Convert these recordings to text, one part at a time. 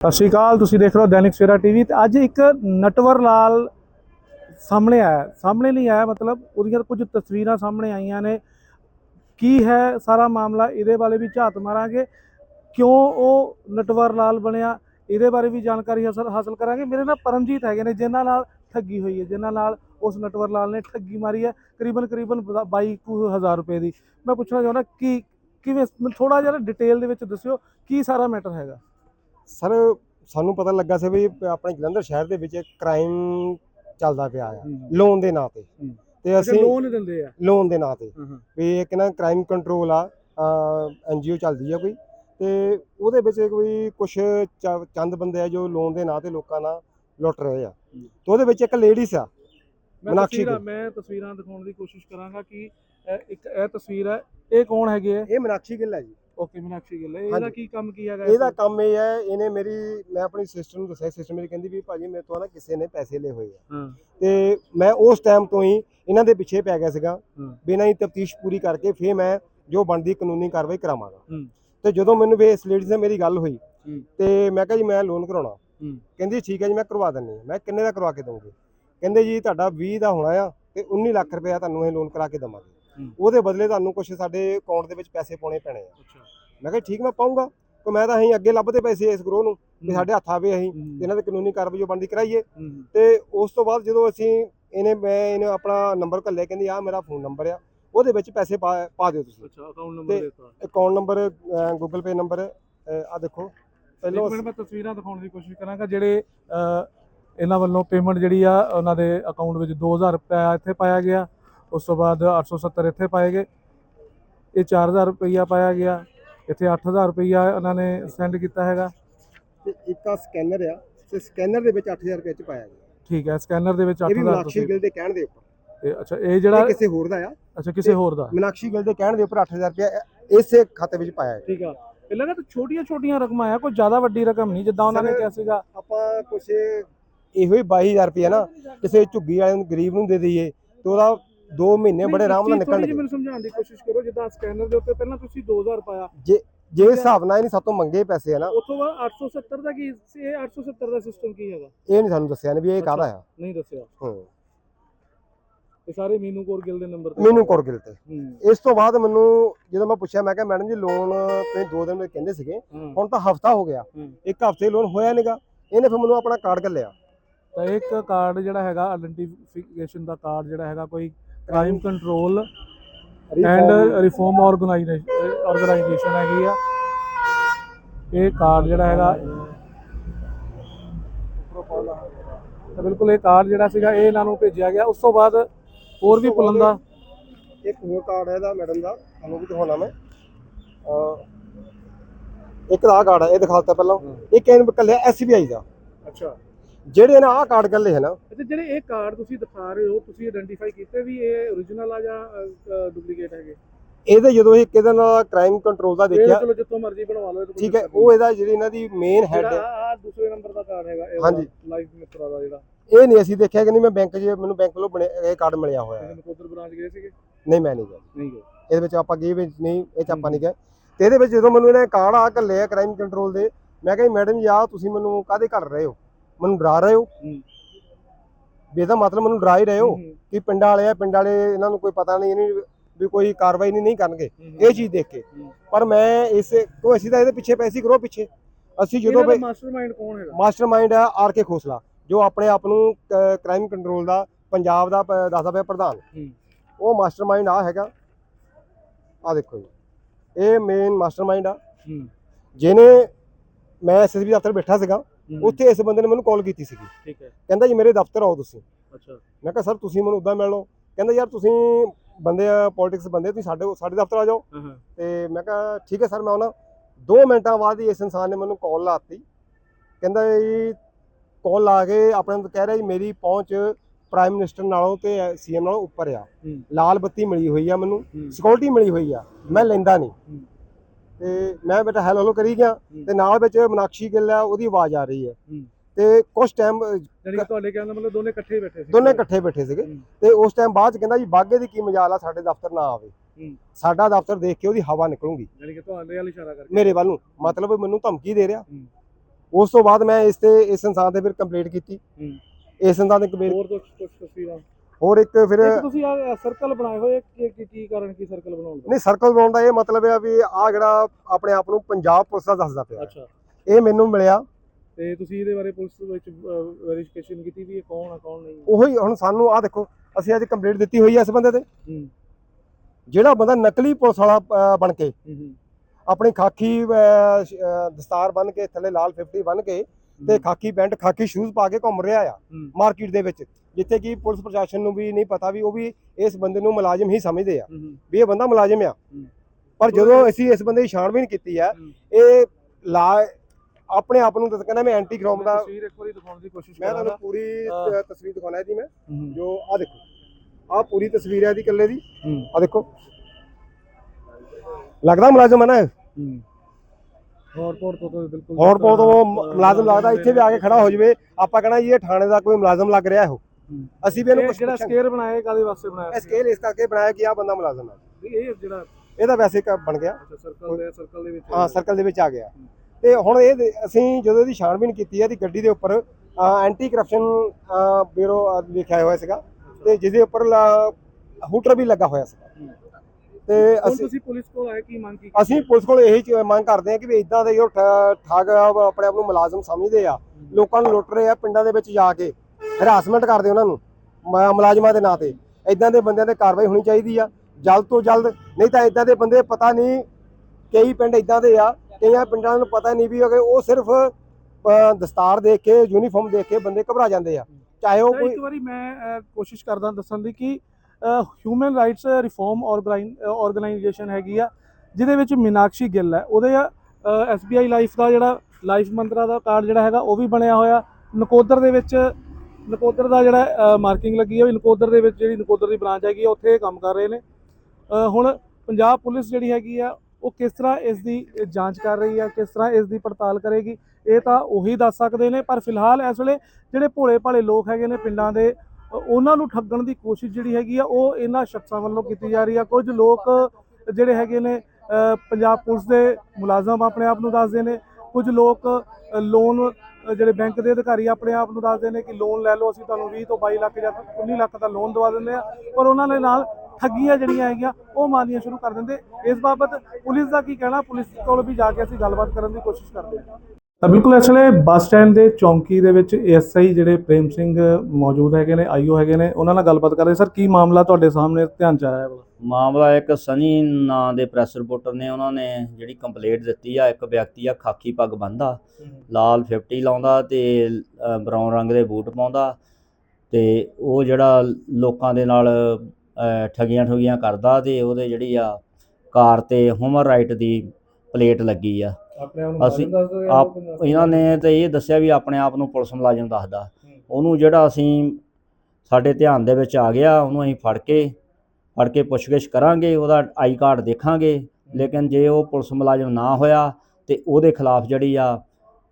ਸਤਿ ਸ਼੍ਰੀ ਅਕਾਲ, ਤੁਸੀਂ ਦੇਖ ਰਹੇ ਹੋ ਦੈਨਿਕ ਸਵੇਰਾ ਟੀਵੀ ਤੇ ਅੱਜ ਇੱਕ ਨਟਵਰ ਲਾਲ ਸਾਹਮਣੇ ਆਇਆ ਸਾਹਮਣੇ ਨਹੀਂ ਆਇਆ, ਮਤਲਬ ਉਹਦੀਆਂ ਕੁਝ ਤਸਵੀਰਾਂ ਸਾਹਮਣੇ ਆਈਆਂ ਨੇ। ਕੀ ਹੈ ਸਾਰਾ ਮਾਮਲਾ? ਇਹਦੇ ਬਾਰੇ ਵੀ ਝਾਤ ਮਾਰਾਂਗੇ। ਕਿਉਂ ਉਹ ਨਟਵਰ ਲਾਲ ਬਣਿਆ? ਇਹਦੇ ਬਾਰੇ ਵੀ ਜਾਣਕਾਰੀ ਹਾਸਲ ਹਾਸਲ ਕਰਾਂਗੇ। ਮੇਰੇ ਨਾਲ ਪਰਮਜੀਤ ਹੈਗੇ ਨੇ, ਜਿਨ੍ਹਾਂ ਨਾਲ ਠੱਗੀ ਹੋਈ ਹੈ, ਜਿਨ੍ਹਾਂ ਨਾਲ ਉਸ ਨਟਵਰ ਲਾਲ ਨੇ ਠੱਗੀ ਮਾਰੀ ਹੈ। ਕਰੀਬਨ ਕਰੀਬਨ 22000 ਰੁਪਏ ਦੀ। ਮੈਂ ਪੁੱਛਣਾ ਚਾਹੁੰਦਾ, ਕਿ ਕਿਵੇਂ ਥੋੜਾ ਜਿਹਾ ਡਿਟੇਲ ਦੇ ਵਿੱਚ ਦੱਸਿਓ, ਕੀ ਸਾਰਾ ਮੈਟਰ ਹੈਗਾ? ਸਰ ਸਾਨੂੰ ਪਤਾ ਲੱਗਾ ਸੀ ਵੀ ਆਪਣੇ ਜਲੰਧਰ ਸ਼ਹਿਰ ਦੇ ਵਿੱਚ ਕ੍ਰਾਈਮ ਚੱਲਦਾ ਪਿਆ ਆ ਲੋਨ ਦੇ ਨਾਂ ਤੇ। ਤੇ ਅਸੀਂ ਲੋਨ ਦਿੰਦੇ ਆ। ਲੋਨ ਦੇ ਨਾਂ ਤੇ। ਵੀ ਇੱਕ ਨਾ ਕ੍ਰਾਈਮ ਕੰਟਰੋਲ ਆ ਐਨਜੀਓ ਚੱਲਦੀ ਆ ਕੋਈ। ਤੇ ਉਹਦੇ ਵਿੱਚ ਕੋਈ ਕੁਝ ਚੰਦ ਬੰਦੇ ਆ ਜੋ ਲੋਨ ਦੇ ਨਾਂ ਤੇ ਲੋਕਾਂ ਨਾਲ ਲੁੱਟ ਰਹੇ ਆ। ਤੇ ਉਹਦੇ ਵਿੱਚ ਇੱਕ ਲੇਡੀਜ਼ ਆ ਮੀਨਾਕਸ਼ੀ। ਮੈਂ ਤਸਵੀਰਾਂ ਦਿਖਾਉਣ ਦੀ ਕੋਸ਼ਿਸ਼ ਕਰਾਂਗਾ ਕਿ ਇੱਕ ਇਹ ਤਸਵੀਰ ਹੈ ਇਹ ਕੌਣ ਹੈਗੇ ਹੈ ਇਹ ਮੀਨਾਕਸ਼ੀ ਗਿੱਲ ਹੈ ਜੀ। ਓਕੇ ਮੀਨਾਕਸ਼ੀ ਗਿੱਲ ਇਹਦਾ ਹਾਂਜੀ। ਕੀ ਕੰਮ ਕੀ ਹੈਗਾ ਇਹਦਾ ਕੰਮ ਇਹ ਹੈ ਇਹਨੇ ਮੇਰੀ ਮੈਂ ਆਪਣੀ ਸਿਸਟਰ ਨੂੰ ਦੱਸਿਆ ਸਿਸਟਰ ਮੇਰੀ ਕਹਿੰਦੀ ਵੀ ਭਾਜੀ ਮੇਰੇ ਤੋਂ ਨਾ ਕਿਸੇ ਨੇ ਪੈਸੇ ਲਏ ਹੋਏ ਆ ਹਾਂ ਤੇ ਮੈਂ ਉਸ ਟਾਈਮ ਤੋਂ ਹੀ ਇਹਨਾਂ ਦੇ ਪਿੱਛੇ ਪੈ ਗਿਆ ਸੀਗਾ ਹਾਂ। ਦੀ ਤਫਤੀਸ਼ ਪੂਰੀ ਕਰਕੇ ਫਿਰ ਮੈਂ ਜੋ ਬਣਦੀ ਕਾਨੂੰਨੀ ਕਾਰਵਾਈ ਕਰਾਵਾਂਗਾ ਹੂੰ। ਤੇ ਜਦੋਂ ਮੈਨੂੰ ਵੀ ਇਸ ਲੇਡੀ ਨਾਲ ਮੇਰੀ ਗੱਲ ਹੋਈ ਹੂੰ। ਤੇ ਮੈਂ ਕਿਹਾ ਜੀ ਮੈਂ ਲੋਨ ਕਰਾਉਣਾ ਹੂੰ। ਕਹਿੰਦੀ ਠੀਕ ਹੈ ਜੀ ਮੈਂ ਕਰਵਾ ਦਿੰਨੀ ਹਾਂ ਮੈਂ ਕਿੰਨੇ ਦਾ ਕਰਵਾ ਕੇ ਦਵਾਂਗੇ ਕਹਿੰਦੇ ਜੀ ਤੁਹਾਡਾ 20 ਦਾ ਹੋਣਾ ਆ ਤੇ 19 ਲੱਖ ਰੁਪਏ ਤੁਹਾਨੂੰ ਇਹ ਲੋਨ ਕਰਾ ਕੇ ਦਵਾਂਗੇ। ਉਹਦੇ ਬਦਲੇ ਤੁਹਾਨੂੰ ਕੁਝ ਸਾਡੇ ਅਕਾਊਂਟ ਦੇ ਵਿੱਚ ਪੈਸੇ ਪਾਉਣੇ ਪੈਣੇ ਆ। ਅੱਛਾ। ਮੈਂ ਕਿਹਾ ਠੀਕ ਮੈਂ ਪਾਉਂਗਾ ਕਿ ਮੈਂ ਤਾਂ ਅਸੀਂ ਅੱਗੇ ਲੱਭਦੇ ਪੈਸੇ ਇਸ ਗਰੋਹ ਨੂੰ ਵੀ ਸਾਡੇ ਹੱਥ ਆਵੇ ਅਸੀਂ। ਇਹਨਾਂ ਦੇ ਕਾਨੂੰਨੀ ਕਾਰਵਾਈ ਬਣਦੀ ਕਰਾਈਏ। ਤੇ ਉਸ ਤੋਂ ਬਾਅਦ ਜਦੋਂ ਅਸੀਂ ਇਹਨੇ ਮੈਂ ਇਹਨੇ ਆਪਣਾ ਨੰਬਰ ਘੱਲਿਆ ਕਹਿੰਦੀ ਆ ਮੇਰਾ ਫੋਨ ਨੰਬਰ ਆ। ਉਹਦੇ ਵਿੱਚ ਪੈਸੇ ਪਾ ਦਿਓ ਤੁਸੀਂ। ਅੱਛਾ ਅਕਾਊਂਟ ਨੰਬਰ ਤੇ- ਦਿੱਤਾ। Account number Google Pay number ਆ ਦੇਖੋ। ਪਹਿਲਾਂ ਇੱਕ ਮਿੰਟ ਮੈਂ ਤਸਵੀਰਾਂ ਦਿਖਾਉਣ ਦੀ ਕੋਸ਼ਿਸ਼ ਕਰਾਂਗਾ ਜਿਹੜੇ ਇਹਨਾਂ ਵੱਲੋਂ ਪੇਮੈਂਟ ਜਿਹੜੀ ਆ ਉਹਨਾਂ ਦੇ ਅਕਾਊਂਟ ਵਿੱਚ 2000 ਰੁਪਇਆ ਇੱਥੇ ਪਾਇਆ ਗਿਆ। ਉਸ ਤੋਂ ਬਾਅਦ 870 ਇੱਥੇ ਪਾਏ ਗਏ। ਇਹ 4000 ਰੁਪਇਆ ਪਾਇਆ ਗਿਆ। ਇੱਥੇ 8000 ਰੁਪਇਆ ਉਹਨਾਂ ਨੇ ਸੈਂਡ ਕੀਤਾ ਹੈਗਾ। ਤੇ ਇੱਕ ਆ ਸਕੈਨਰ ਆ। ਤੇ ਸਕੈਨਰ ਦੇ ਵਿੱਚ 8000 ਰੁਪਏ ਚ ਪਾਇਆ ਗਿਆ। ਠੀਕ ਹੈ ਸਕੈਨਰ ਦੇ ਵਿੱਚ ਇਹ ਵੀ 8000 ਮੀਨਾਕਸ਼ੀ ਗਿੱਲ ਦੇ ਕਹਿਣ ਦੇ ਉੱਪਰ। ਇਹ ਅੱਛਾ ਇਹ ਇਹ ਜਿਹੜਾ ਕਿਸੇ ਹੋਰ ਦਾ ਆ। ਅੱਛਾ ਕਿਸੇ ਹੋਰ ਦਾ। ਮੀਨਾਕਸ਼ੀ ਗਿੱਲ ਦੇ ਕਹਿਣ ਦੇ ਉੱਪਰ 8000 ਰੁਪਏ ਇਸੇ ਖਾਤੇ ਵਿੱਚ ਪਾਇਆ ਹੈ ਠੀਕ ਆ। ਪਹਿਲਾਂ ਨਾ ਤਾਂ ਛੋਟੀਆਂ ਛੋਟੀਆਂ ਰਕਮਾਂ ਆ ਕੋਈ ਜ਼ਿਆਦਾ ਵੱਡੀ ਰਕਮ ਨਹੀਂ। ਜਿੱਦਾਂ ਉਹਨਾਂ ਨੇ Sir, ਕਿਹਾ ਸੀਗਾ। ਆਪਾਂ ਕੁਛ ਇਹੋ ਹੀ 22000 ਰੁਪਏ ਨਾ ਕਿਸੇ ਝੁੱਗੀ ਵਾਲੇ ਨੂੰ ਗਰੀਬ ਨੂੰ ਦੇ ਦਈਏ ਤੇ ਉਹਦਾ 2 ਮਹੀਨੇ ਬੜੇ ਆਰਾਮ ਨਾਲ ਨਿਕਲਣਗੇ ਮੈਨੂੰ ਸਮਝਾਉਣ ਦੀ ਕੋਸ਼ਿਸ਼ ਕਰੋ ਜਿੱਦਾਂ ਸਕੈਨਰ ਦੇ ਉੱਤੇ ਪਹਿਲਾਂ ਤੁਸੀਂ 2000 ਪਾਇਆ। ਜੇ ਇਸ ਹਿਸਾਬ ਨਾਲ ਇਹਨੇ ਸਭ ਤੋਂ ਮੰਗੇ ਪੈਸੇ ਆ ਨਾ ਉਥੋਂ ਬਾਅਦ 870 ਦਾ ਕੀ ਇਹ 870 ਦਾ ਸਿਸਟਮ ਕੀ ਹੈਗਾ? ਇਹ ਨਹੀਂ ਸਾਨੂੰ ਦੱਸਿਆ ਨੇ ਵੀ ਇਹ ਕਾਹਦਾ ਆ। ਨਹੀਂ ਦੱਸਿਆ। ਹੂੰ। ਇਹ ਸਾਰੇ ਮੀਨੂ ਕੋਰ ਗਿਲ ਦੇ ਨੰਬਰ ਤੇ। ਮੈਨੂੰ ਕੋਰਗਿਲ ਤੇ। ਹੂੰ। ਇਸ ਤੋਂ ਬਾਅਦ ਮੈਨੂੰ ਜਦੋਂ ਮੈਂ ਪੁੱਛਿਆ ਮੈਂ ਕਿਹਾ ਮੈਡਮ ਜੀ ਲੋਨ ਤੁਸੀਂ ਦੋ ਦਿਨ ਵਿੱਚ ਕਹਿੰਦੇ ਸੀਗੇ। ਹਾਂ। ਹੁਣ ਤਾਂ ਹਫਤਾ ਹੋ ਗਿਆ। ਹੂੰ। ਇੱਕ ਹਫ਼ਤੇ ਲੋਨ ਹੋਇਆ ਨਹੀਂਗਾ ਇਹਨੇ ਫਿਰ ਮੈਨੂੰ ਆਪਣਾ ਕਾਰਡ ਘੱਲਿਆ। ਤਾਂ ਇੱਕ ਕਾਰਡ ਜਿਹੜਾ ਹੈਗਾ ਆਇਡੈਂਟੀਫਿਕੇਸ਼ਨ ਦਾ ਕਾਰਡ ਜਿਹੜਾ ਹੈਗਾ ਕੋਈ crime control and reform organisation organisation ਹੈਗੀ ਆ। ਇਹ ਕਾਰਡ ਜਿਹੜਾ ਹੈਗਾ ਤਾਂ ਬਿਲਕੁਲ ਇਹ ਕਾਰਡ ਜਿਹੜਾ ਸੀਗਾ ਇਹ ਇਹਨਾਂ ਨੂੰ ਭੇਜਿਆ ਗਿਆ। ਉਸ ਤੋਂ ਬਾਅਦ ਹੋਰ ਵੀ ਪੁਲੰਦਾ ਇੱਕ ਹੋਰ ਕਾਰਡ ਹੈ ਇਹਦਾ ਮੈਡਮ ਦਾ। ਤੁਹਾਨੂੰ ਵੀ ਦਿਖਾਉਣਾ ਮੈਂ। ਇੱਕ ਦਾ ਕਾਰਡ ਹੈ ਇਹ ਦਿਖਾਤਾ ਪਹਿਲਾਂ। ਇੱਕ ਇਹਨੇ ਕੱਲਿਆ ਐਸਬੀਆਈ ਦਾ। ਅੱਛਾ। ਜਿਹੜੇ ਨਾ ਆਹ ਕਾਰਡ ਕੱਲੇ ਹੈ ਨਾ। ਤੇ ਜਿਹੜੇ ਇਹ ਕਾਰਡ ਤੁਸੀਂ ਦਿਖਾ ਰਹੇ ਹੋ ਤੁਸੀਂ ਆਇਡੈਂਟੀਫਾਈ ਕੀਤੇ ਵੀ ਇਹ origignal ਆ ਜਾਂ ਡੁਪਲੀਕੇਟ ਹੈਗੇ? ਇਹਦੇ ਜਦੋਂ ਇਹ ਕਿਹਦੇ ਨਾਲ ਕ੍ਰਾਈਮ ਕੰਟਰੋਲ ਦਾ ਦੇਖਿਆ ਚਲੋ ਜਿੱਥੋਂ ਮਰਜ਼ੀ ਬਣਵਾ ਲਓ ਠੀਕ ਹੈ। ਉਹ ਇਹਦਾ ਜਿਹੜੀ ਇਹਨਾਂ ਦੀ ਮੇਨ ਹੈਡ ਜਿਹੜਾ ਆ ਦੂਸਰੇ ਨੰਬਰ ਦਾ ਕਾਰਡ ਹੈਗਾ ਇਹ ਹਾਂਜੀ। ਲਾਈਫ ਮਿੱਤਰਾ ਦਾ ਜਿਹੜਾ। ਇਹ ਨਹੀਂ ਅਸੀਂ ਦੇਖਿਆ ਕਿ ਨਹੀਂ ਮੈਂ ਬੈਂਕ 'ਚ ਮੈਨੂੰ ਬੈਂਕ ਵੱਲੋਂ ਬਣੇ ਇਹ ਕਾਰਡ ਮਿਲਿਆ ਹੋਇਆ ਹੈ। ਨਕੋਦਰ ਬ੍ਰਾਂਚ ਗਏ ਸੀਗੇ? ਨਹੀਂ ਮੈਂ ਨਹੀਂ ਗਿਆ। ਨਹੀਂ ਗਏ। ਇਹਦੇ ਵਿੱਚ ਆਪਾਂ ਗਏ ਵਿੱਚ ਨਹੀਂ ਇਹ 'ਚ ਆਪਾਂ ਨਹੀਂ ਗਏ। ਤੇ ਇਹਦੇ ਵਿੱਚ ਜਦੋਂ ਮੈਨੂੰ ਇਹਨੇ ਕਾਰਡ ਆ ਘੱਲੇ ਆ ਕ੍ਰਾਈਮ ਕੰਟਰੋਲ ਦੇ ਮੈਂ ਕਿਹਾ ਮੈਡਮ ਜੀ ਆਹ ਤੁਸੀਂ ਮੈਨੂੰ ਕਾਹਦੇ ਕਰ ਰਹੇ ਹੋ? ਮੈਨੂੰ ਡਰਾ ਰਹੇ ਹੋ? ਇਹਦਾ ਮਤਲਬ ਮੈਨੂੰ ਡਰਾ ਹੀ ਰਹੇ ਹੋ ਕਿ ਪਿੰਡਾਂ ਵਾਲੇ ਆ ਪਿੰਡ ਵਾਲੇ ਇਹਨਾਂ ਨੂੰ ਕੋਈ ਪਤਾ ਨਹੀਂ ਇਹਨੀ ਵੀ ਕੋਈ ਕਾਰਵਾਈ ਨਹੀਂ ਨਹੀਂ ਕਰਨਗੇ। ਇਹ ਚੀਜ਼ ਦੇਖ ਕੇ। ਪਰ ਮੈਂ ਇਸ ਕੋ ਅਸੀਂ ਤਾਂ ਇਹਦੇ ਪਿੱਛੇ ਪੈਸੇ ਕਰੋ ਪਿੱਛੇ। ਅਸੀਂ ਜਦੋਂ ਬਈ ਮਾਸਟਰਮਾਈਂਡ ਕੌਣ ਹੈਗਾ? ਮਾਸਟਰਮਾਈਂਡ ਹੈ ਆਰ ਕੇ ਖੋਸਲਾ ਜੋ ਆਪਣੇ ਆਪ ਨੂੰ ਕ੍ਰਾਈਮ ਕੰਟਰੋਲ ਦਾ ਪੰਜਾਬ ਦਾ ਦੱਸਦਾ ਪਿਆ ਪ੍ਰਧਾਨ। ਉਹ ਮਾਸਟਰਮਾਈਂਡ ਆ ਹੈਗਾ। ਆ ਦੇਖੋ ਜੀ। ਇਹ ਮੇਨ ਮਾਸਟਰਮਾਈਂਡ ਆ। ਜਿਹਨੇ ਮੈਂ ਐਸਐਸਬੀ ਦਫ਼ਤਰ ਬੈਠਾ ਸੀਗਾ। ਉੱਥੇ ਇਸ ਬੰਦੇ ਨੇ ਮੈਨੂੰ ਕਾਲ ਕੀਤੀ ਸੀਗੀ। ਠੀਕ ਹੈ। ਕਹਿੰਦਾ ਜੀ ਮੇਰੇ ਦਫ਼ਤਰ ਆਓ ਤੁਸੀਂ। ਅੱਛਾ। ਮੈਂ ਕਿਹਾ ਸਰ ਤੁਸੀਂ ਮੈਨੂੰ ਉਦਾਂ ਮਿਲ ਲਓ ਕਹਿੰਦਾ ਯਾਰ ਤੁਸੀਂ ਬੰਦੇ ਆ ਪੋਲਿਟਿਕਸ ਬੰਦੇ ਤੁਸੀਂ ਸਾਡੇ ਸਾਡੇ ਦਫ਼ਤਰ ਆ ਜਾਓ। ਤੇ ਮੈਂ ਕਿਹਾ ਠੀਕ ਹੈ ਸਰ ਮੈਂ ਆਉਣਾ। 2 ਮਿੰਟਾਂ ਬਾਅਦ ਹੀ ਇਸ ਇਨਸਾਨ ਨੇ ਮੈਨੂੰ ਕਾਲ ਲਾਤੀ ਕਹਿੰਦਾ ਜੀ ਕਾਲ ਲਾ ਕੇ ਆਪਣੇ ਨੂੰ ਕਹਿ ਰਿਹਾ ਜੀ ਮੇਰੀ ਪਹੁੰਚ ਪ੍ਰਾਈਮ ਮਿਨਿਸਟਰ ਨਾਲੋਂ ਤੇ ਸੀਐਮ ਨਾਲੋਂ ਉੱਪਰ ਆ। ਲਾਲ ਬੱਤੀ ਮਿਲੀ ਹੋਈ ਆ ਮੈਨੂੰ। ਸਿਕਿਉਰਿਟੀ ਮਿਲੀ ਹੋਈ ਆ। ਮੈਂ ਲੈਂਦਾ ਨਹੀਂ। ਤੇ ਮੈਂ ਬੇਟਾ ਹੈਲੋ ਹੈਲੋ ਕਰੀ ਗਿਆ। ਤੇ ਨਾਲ ਵਿੱਚ ਮਨਾਕਸ਼ੀ ਗਿੱਲ ਆ ਉਹਦੀ ਆਵਾਜ਼ ਆ ਰਹੀ ਹੈ। ਤੇ ਕੁਝ ਟਾਈਮ ਕਿ ਤੁਹਾਡੇ ਕਹਿਣ ਦਾ ਮਤਲਬ ਦੋਨੇ ਇਕੱਠੇ ਹੀ ਬੈਠੇ ਸੀ ਦੋਨੇ ਇਕੱਠੇ ਬੈਠੇ ਸੀਗੇ। ਤੇ ਉਸ ਟਾਈਮ ਬਾਅਦ ਚ ਕਹਿੰਦਾ ਜੀ ਬਾਗੇ ਦੀ ਕੀ ਮਜਾਲ ਆ ਸਾਡੇ ਦਫ਼ਤਰ ਨਾ ਆਵੇ। ਸਾਡਾ ਦਫ਼ਤਰ ਦੇਖ ਕੇ ਉਹਦੀ ਹਵਾ ਨਿਕਲੂਗੀ ਯਾਨੀ ਕਿ ਤੁਹਾਡੇ ਵਾਲ ਇਸ਼ਾਰਾ ਕਰਕੇ ਮੇਰੇ ਵੱਲ ਨੂੰ ਮਤਲਬ ਮੈਨੂੰ ਧਮਕੀ ਦੇ ਰਿਹਾ। ਉਸ ਤੋਂ ਬਾਅਦ ਮੈਂ ਇਸ ਤੇ ਇਸ ਇਨਸਾਨ ਤੇ ਫਿਰ ਕੰਪਲੀਟ ਕੀਤੀ। ਇਸ ਇਨਸਾਨ ਤੇ ਕੰਪਲੀਟ ਹੋਰ ਕੁਝ ਕੁਝ ਤਸਵੀਰਾਂ ਹੋਰ ਇੱਕ ਫਿਰ ਇੱਕ ਤੁਸੀਂ ਆ ਸਰਕਲ ਬਣਾਏ ਹੋਏ ਕੀ ਕੀ- ਕੀ ਕਾਰਨ ਕੀ ਸਰਕਲ ਬਣਾਉਣ ਦਾ? ਨਹੀਂ ਸਰਕਲ ਬਣਾਉਣ ਦਾ ਇਹ ਮਤਲਬ ਹੈ ਵੀ ਆ ਜਿਹੜਾ ਆਪਣੇ ਆਪ ਨੂੰ ਪੰਜਾਬ ਪੁਲਿਸ ਦਾ ਦੱਸਦਾ ਪਿਆ। ਅੱਛਾ। ਇਹ ਮੈਨੂੰ ਮਿਲਿਆ। ਤੇ ਤੁਸੀਂ ਇਹਦੇ ਬਾਰੇ ਪੁਲਿਸ ਵਿੱਚ ਵੈਰੀਫਿਕੇਸ਼ਨ ਕੀਤੀ ਵੀ ਇਹ ਕੌਣ ਆ ਕੌਣ ਨਹੀਂ? ਉਹੀ ਹੁਣ ਸਾਨੂੰ ਆ ਦੇਖੋ ਅਸੀਂ ਅੱਜ ਕੰਪਲੀਟ ਦਿੱਤੀ ਹੋਈ ਹੈ ਇਸ ਬੰਦੇ ਤੇ। ਜਿਹੜਾ ਬੰਦਾ ਨਕਲੀ ਪੁਲਿਸ ਵਾਲਾ ਬਣ ਕੇ ਆਪਣੀ ਖਾਕੀ ਦਸਤਾਰ ਬਨ ਕੇ ਥੱਲੇ ਲਾਲ 50 ਬਨ ਕੇ ਤੇ ਖਾਕੀ ਪੈਂਟ ਖਾਕੀ ਸ਼ੂਜ਼ ਪਾ ਕੇ ਘੁੰਮ ਰਿਹਾ ਆ। ਮਾਰਕੀਟ ਦੇ ਵਿੱਚ। ਜਿੱਥੇ ਕਿ ਪੁਲਿਸ ਪ੍ਰਸ਼ਾਸਨ ਨੂੰ ਵੀ ਨਹੀਂ ਪਤਾ ਵੀ ਉਹ ਵੀ ਇਸ ਬੰਦੇ ਨੂੰ ਮੁਲਾਜ਼ਮ ਹੀ ਸਮਝਦੇ ਆ ਵੀ ਇਹ ਬੰਦਾ ਮੁਲਾਜ਼ਮ ਆ। ਪਰ ਜਦੋਂ ਅਸੀਂ ਇਸ ਬੰਦੇ ਦੀ ਛਾਣਬੀਨ ਕੀਤੀ ਆ। ਇਹ ਲਾ ਆਪਣੇ ਆਪ ਨੂੰ ਤਾਂ ਕਹਿੰਦਾ ਮੈਂ ਐਂਟੀ ਕ੍ਰੋਮ ਦਾ ਤਸਵੀਰ ਇੱਕ ਵਾਰੀ ਦਿਖਾਉਣ ਦੀ ਕੋਸ਼ਿਸ਼ ਮੈਂ ਤੁਹਾਨੂੰ ਪੂਰੀ ਤਸਵੀਰ ਦਿਖਾਉਣਾ ਜੀ ਮੈਂ। ਜੋ ਆ ਦੇਖੋ ਆ ਪੂਰੀ ਤਸਵੀਰ ਹੈ ਦੀ ਇਕੱਲੇ ਦੀ। ਆ ਦੇਖੋ। ਲੱਗਦਾ ਮੁਲਾਜ਼ਮ ਹੈ। ਨਾ ਹੌਰਪੋਰ ਤੋਂ ਤਾਂ ਬਿਲਕੁਲ ਹੋਰ ਬਹੁਤ ਉਹ ਮ- ਮੁਲਾਜ਼ਮ ਲੱਗਦਾ ਇੱਥੇ ਵੀ ਆ ਕੇ ਖੜਾ ਹੋ ਜਵੇ। ਆਪਾਂ ਕਹਣਾ ਇਹ ਥਾਣੇ ਦਾ ਕੋਈ ਮੁਲਾਜ਼ਮ ਲੱਗ ਰਿਹਾ ਇਹੋ। ਹੂੰ। ਅਸੀਂ ਵੀ ਇਹਨੂੰ ਜਿਹੜਾ। ਸਕੇਅਰ ਬਣਾਇਆ ਇਹ ਕਾਦੇ ਵਾਸਤੇ ਬਣਾਇਆ ਇਹ ਸਕੇਲ ਇਸ ਕਰਕੇ ਬਣਾਇਆ ਕਿ ਆ ਬੰਦਾ ਮੁਲਾਜ਼ਮ ਹੈ। ਸੀ? ਇਹ ਜਿਹੜਾ ਇਹਦਾ ਵੈਸੇ ਇੱਕ ਬਣ ਗਿਆ। ਅੱਛਾ ਸਰਕਲ ਦੇ ਸਰਕਲ ਦੇ ਵਿੱਚ ਹਾਂ ਸਰਕਲ ਦੇ ਵਿੱਚ ਆ ਗਿਆ। ਤੇ ਹੁਣ ਇਹ ਦੇ- ਅਸੀਂ ਜਦੋਂ ਇਹਦੀ ਛਾਣਬੀਨ ਕੀਤੀ ਹੈ ਇਹਦੀ ਗੱਡੀ ਦੇ ਉੱਪਰ ਐਂਟੀ ਕਰਪਸ਼ਨ ਬਿਊਰੋ ਲਿਖਿਆ ਹੋਇਆ ਸੀਗਾ। ਤੇ ਜਿਹਦੇ ਉੱਪਰ ਹੂਟਰ ਵੀ ਲੱਗਾ ਹੋਇਆ ਸੀਗਾ। ਤੇ ਅਸੀਂ ਤੁਸੀਂ ਪੁਲਿਸ ਕੋਲ ਆਏ ਕੀ ਮੰਗ ਕੀ ਅਸੀਂ ਪੁਲਿਸ ਕੋਲ ਇਹੀ ਮੰਗ ਕਰਦੇ ਹਾਂ ਕਿ ਵੀ ਇਦਾਂ ਦੇ ਜੋ ਠੱਗ ਆ, ਆਪਣੇ ਆਪ ਨੂੰ ਮੁਲਾਜ਼ਮ ਸਮਝਦੇ ਆ। ਲੋਕਾਂ ਨੂੰ ਲੁੱਟ ਰਹੇ ਆ ਪਿੰਡਾਂ ਦੇ ਵਿੱਚ ਜਾ ਕੇ। ਹਰਾਸਮੈਂਟ ਕਰਦੇ ਉਹਨਾਂ ਨੂੰ ਮ- ਮੁਲਾਜ਼ਮਾਂ ਦੇ ਨਾਂ ਤੇ। ਇਦਾਂ ਦੇ ਬੰਦਿਆਂ ਤੇ ਕਾਰਵਾਈ ਹੋਣੀ ਚਾਹੀਦੀ ਆ ਜਲਦ ਤੋਂ ਜਲਦ। ਨਹੀਂ ਤਾਂ ਇਦਾਂ ਦੇ ਬੰਦੇ ਪਤਾ ਨਹੀਂ ਕਈ ਪਿੰਡ ਇਦਾਂ ਦੇ ਆ ਕਈਆਂ ਪਿੰਡਾਂ ਨੂੰ ਪਤਾ ਨਹੀਂ ਵੀ ਉਹ ਸਿਰਫ ਦਸਤਾਰ ਦੇਖ ਕੇ ਯੂਨੀਫਾਰਮ ਦੇਖ ਕੇ ਬੰਦੇ ਘਬਰਾ ਜਾਂਦੇ ਆ। ਚਾਹੇ ਉਹ ਕੋਈ ਇੱਕ ਵਾਰੀ ਮੈਂ ਕੋਸ਼ਿਸ਼ ਕਰਦਾ ਦੱਸਣ ਦੀ ਕਿ ਹਿਊਮਨ ਰਾਈਟਸ ਰਿਫਾਰਮ ਆਰਗੇਨਾਈਜੇਸ਼ਨ ਹੈਗੀ ਆ ਜਿਹਦੇ ਵਿੱਚ ਮੀਨਾਕਸ਼ੀ ਗਿੱਲ ਹੈ। ਉਹਦੇ ਐਸਬੀਆਈ ਲਾਈਫ ਦਾ ਜਿਹੜਾ ਲਾਈਫ ਮੰਤਰਾ ਦਾ ਕਾਰਡ ਜਿਹੜਾ ਹੈਗਾ ਉਹ ਵੀ ਬਣਿਆ ਹੋਇਆ। ਨਕੋਦਰ ਦੇ ਵਿੱਚ ਨਕੋਦਰ ਦਾ ਜਿਹੜਾ ਮਾਰਕਿੰਗ ਲੱਗੀ ਹੈ ਵੀ ਨਕੋਦਰ ਦੇ ਵਿੱਚ ਜਿਹੜੀ ਨਕੋਦਰ ਦੀ ਬ੍ਰਾਂਚ ਹੈਗੀ ਆ, ਉੱਥੇ ਕੰਮ ਕਰ ਰਹੇ ਨੇ। ਹੁਣ ਪੰਜਾਬ ਪੁਲਿਸ ਜਿਹੜੀ ਹੈਗੀ ਆ, ਉਹ ਕਿਸ ਤਰ੍ਹਾਂ ਇਸ ਦੀ ਜਾਂਚ ਕਰ ਰਹੀ ਆ, ਕਿਸ ਤਰ੍ਹਾਂ ਇਸ ਦੀ ਪੜਤਾਲ ਕਰੇਗੀ, ਇਹ ਤਾਂ ਉਹੀ ਦੱਸ ਸਕਦੇ ਨੇ। ਪਰ ਫਿਲਹਾਲ ਇਸ ਵੇਲੇ ਜਿਹੜੇ ਭੋਲੇ ਭਾਲੇ ਲੋਕ ਹੈਗੇ ਨੇ ਪਿੰਡਾਂ ਦੇ, ਉਹਨਾਂ ਨੂੰ ਠੱਗਣ ਦੀ ਕੋਸ਼ਿਸ਼ ਜਿਹੜੀ ਹੈਗੀ ਆ, ਉਹ ਇਹਨਾਂ ਸ਼ਖਸਾਂ ਵੱਲੋਂ ਕੀਤੀ ਜਾ ਰਹੀ ਆ। ਕੁਝ ਲੋਕ ਜਿਹੜੇ ਹੈਗੇ ਨੇ ਪੰਜਾਬ ਪੁਲਿਸ ਦੇ ਮੁਲਾਜ਼ਮ ਆਪਣੇ ਆਪ ਨੂੰ ਦੱਸਦੇ ਨੇ। ਕੁਝ ਲੋਕ ਲੋਨ ਜਿਹੜੇ ਬੈਂਕ ਦੇ ਅਧਿਕਾਰੀ ਆਪਣੇ ਆਪ ਨੂੰ ਦੱਸਦੇ ਨੇ ਕਿ ਲੋਨ ਲੈ ਲਓ, ਅਸੀਂ ਤੁਹਾਨੂੰ 20 ਤੋਂ 22 ਲੱਖ ਜਾਂ 19 ਲੱਖ ਦਾ ਲੋਨ ਦਵਾ ਦਿੰਦੇ ਆ ਪਰ ਉਹਨਾਂ ਦੇ ਨਾਲ ਠੱਗੀਆਂ ਜਿਹੜੀਆਂ ਹੈਗੀਆਂ, ਉਹ ਮਾਰਨੀਆਂ ਸ਼ੁਰੂ ਕਰ ਦਿੰਦੇ। ਇਸ ਬਾਬਤ ਪੁਲਿਸ ਦਾ ਕੀ ਕਹਿਣਾ? ਪੁਲਿਸ ਕੋਲ ਵੀ ਜਾ ਕੇ ਅਸੀਂ ਗੱਲਬਾਤ ਕਰਨ ਦੀ ਕੋਸ਼ਿਸ਼ ਕਰਦੇ ਹਾਂ। ਤਾਂ ਬਿਲਕੁਲ ਇਸ ਵੇਲੇ ਬੱਸ ਸਟੈਂਡ ਦੇ ਚੌਂਕੀ ਦੇ ਵਿੱਚ ਐਸਆਈ ਜਿਹੜੇ ਪ੍ਰੇਮ ਸਿੰਘ ਮੌਜੂਦ ਹੈਗੇ ਨੇ ਆਈਓ ਹੈਗੇ ਨੇ ਉਹਨਾਂ ਨਾਲ ਗੱਲਬਾਤ ਕਰਦੇ ਸਰ ਕੀ ਮਾਮਲਾ ਤੁਹਾਡੇ ਸਾਹਮਣੇ ਧਿਆਨ ਚ ਆਇਆ ਹੈ ਮਾਮਲਾ ਇੱਕ ਸਨੀ ਨਾਂ ਦੇ ਪ੍ਰੈਸ ਰਿਪੋਰਟਰ ਨੇ ਉਹਨਾਂ ਨੇ ਜਿਹੜੀ ਕੰਪਲੇਂਟ ਦਿੱਤੀ ਆ ਇੱਕ ਵਿਅਕਤੀ ਆ ਖਾਕੀ ਪੱਗ ਬੰਨ੍ਹਦਾ ਲਾਲ 50 ਲਾਉਂਦਾ ਤੇ ਬਰਾਊਨ ਰੰਗ ਦੇ ਬੂਟ ਪਾਉਂਦਾ ਤੇ ਉਹ ਜਿਹੜਾ ਲੋਕਾਂ ਦੇ ਨਾਲ ਠਗੀਆਂ ਠੁਗੀਆਂ ਕਰਦਾ ਤੇ ਉਹਦੇ ਜਿਹੜੀ ਆ ਕਾਰ ਤੇ ਹਿਊਮਨ ਰਾਈਟ ਦੀ ਪਲੇਟ ਲੱਗੀ ਆ। ਆਪਣੇ ਆਪ ਨੂੰ ਅਸੀਂ- ਆਪ- ਇਹਨਾਂ ਨੇ ਤੇ ਇਹ ਦੱਸਿਆ ਵੀ ਆਪਣੇ ਆਪ ਨੂੰ ਪੁਲਿਸ ਮੁਲਾਜ਼ਮ ਦੱਸਦਾ। ਉਹਨੂੰ ਜਿਹੜਾ ਅਸੀਂ ਸਾਡੇ ਧਿਆਨ ਦੇ ਵਿੱਚ ਆ ਗਿਆ ਉਹਨੂੰ ਅਸੀਂ ਫੜ ਕੇ ਫੜ ਕੇ ਪੁੱਛਗਿੱਛ ਕਰਾਂਗੇ ਉਹਦਾ ਆਈ ਕਾਰਡ ਦੇਖਾਂਗੇ। ਲੇਕਿਨ ਜੇ ਉਹ ਪੁਲਿਸ ਮੁਲਾਜ਼ਮ ਨਾ ਹੋਇਆ ਤੇ ਉਹਦੇ ਖਿਲਾਫ ਜਿਹੜੀ ਆ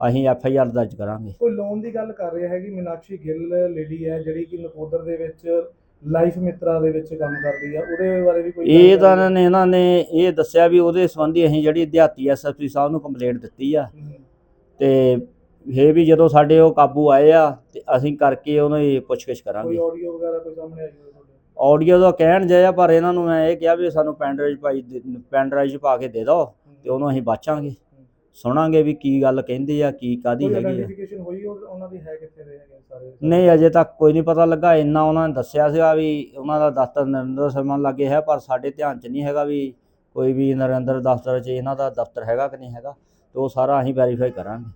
ਅਸੀਂ ਐਫ ਆਈ ਆਰ ਦਰਜ ਕਰਾਂਗੇ। ਕੋਈ ਲੋਨ ਦੀ ਗੱਲ ਕਰ ਰਿਹਾ ਹੈਗੀ ਮੀਨਾਕਸ਼ੀ ਗਿੱਲ ਲੇਡੀ ਹੈ ਜਿਹੜੀ ਕਿ ਨਕੋਦਰ ਦੇ ਵਿੱਚ ਲਾਈਫ ਮਿੱਤਰਾ ਦੇ ਵਿੱਚ ਕੰਮ ਕਰਦੀ ਆ ਉਹਦੇ ਬਾਰੇ ਵੀ ਕੋਈ ਇਹ ਤਾਂ ਇਹਨਾਂ ਨੇ ਇਹਨਾਂ ਨੇ ਇਹ ਦੱਸਿਆ ਵੀ ਉਹਦੇ ਸੰਬੰਧੀ ਅਸੀਂ ਜਿਹੜੀ ਦਿਹਾਤੀ ਐਸਐਸਪੀ ਸਾਹਿਬ ਨੂੰ ਕੰਪਲੇਂਟ ਦਿੱਤੀ ਆ। ਤੇ ਇਹ ਵੀ ਜਦੋਂ ਸਾਡੇ ਉਹ ਕਾਬੂ ਆਏ ਆ ਤੇ ਅਸੀਂ ਕਰਕੇ ਉਹਨਾਂ ਦੀ ਪੁੱਛਗਿੱਛ ਕੋਈ ਕਰਾਂਗੇ ਆਡੀਓ ਵਗੈਰਾ ਕੋਈ ਸਾਹਮਣੇ ਆਈ ਹੋਵੇ ਤੁਹਾਡੇ? ਆਡੀਓ ਦਾ ਕਹਿਣ ਜਾਇਆ ਪਰ ਇਹਨਾਂ ਨੂੰ ਮੈਂ ਇਹ ਕਿਹਾ ਵੀ ਸਾਨੂੰ ਪੈਨ ਡਰਾਈਵ ਪਾਈ ਪੈਨ ਡਰਾਈਵ 'ਚ ਪਾ ਕੇ ਦੇ ਦਿਓ ਤੇ ਉਹਨੂੰ ਅਸੀਂ ਬਾਚਾਂਗੇ। ਸੁਣਾਂਗੇ ਵੀ ਕੀ ਗੱਲ ਕਹਿੰਦੇ ਆ ਕੀ ਕਾਦੀ ਹੈਗੀ ਆ। ਆਈਡੈਂਟੀਫਿਕੇਸ਼ਨ ਹੋਈ ਉਹ- ਉਹਨਾਂ ਦੀ ਹੈ ਕਿੱਥੇ ਦੇ ਹੈਗੇ ਸਾਰੇ? ਨਹੀਂ ਅਜੇ ਤੱਕ ਕੋਈ ਨਹੀਂ ਪਤਾ ਲੱਗਾ। ਇੰਨਾ ਉਹਨਾਂ ਨੇ ਦੱਸਿਆ ਸੀਗਾ ਵੀ ਉਹਨਾਂ ਦਾ ਦਫ਼ਤਰ ਨਰਿੰਦਰ ਸ਼ਰਮਾ ਲਾਗੇ ਹੈ ਪਰ ਸਾਡੇ ਧਿਆਨ 'ਚ ਨਹੀਂ ਹੈਗਾ ਵੀ ਕੋਈ ਵੀ ਨਰਿੰਦਰ ਦਫ਼ਤਰ 'ਚ ਇਹਨਾਂ ਦਾ ਦਫ਼ਤਰ ਹੈਗਾ ਕਿ ਨਹੀਂ ਹੈਗਾ। ਤੇ ਉਹ ਸਾਰਾ ਅਸੀਂ ਵੈਰੀਫਾਈ ਕਰਾਂਗੇ।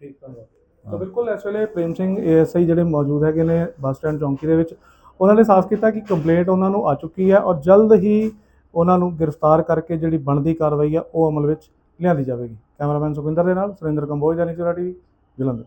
ਠੀਕ ਧੰਨਵਾਦ ਤਾਂ। ਬਿਲਕੁਲ ਇਸ ਵੇਲੇ ਪ੍ਰੇਮ ਸਿੰਘ ਏਐਸਆਈ ਜਿਹੜੇ ਮੌਜੂਦ ਹੈਗੇ ਨੇ ਬੱਸ ਸਟੈਂਡ ਚੌਂਕੀ ਦੇ ਵਿੱਚ ਉਹਨਾਂ ਨੇ ਸਾਫ਼ ਕੀਤਾ ਕਿ ਕੰਪਲੇਂਟ ਉਹਨਾਂ ਨੂੰ ਆ ਚੁੱਕੀ ਹੈ ਔਰ ਜਲਦ ਹੀ ਉਹਨਾਂ ਨੂੰ ਗ੍ਰਿਫਤਾਰ ਕਰਕੇ ਜਿਹੜੀ ਬਣਦੀ ਕਾਰਵਾਈ ਆ ਉਹ ਅਮਲ ਵਿੱਚ ਲਿਆਂਦੀ ਜਾਵੇਗੀ। ਕੈਮਰਾਮੈਨ ਸੁਖਿੰਦਰ ਦੇ ਨਾਲ ਸੁਰਿੰਦਰ ਕੰਬੋਜ ਦਾ ਨਿਚਰਾ ਟੀਵੀ ਜਲੰਧਰ।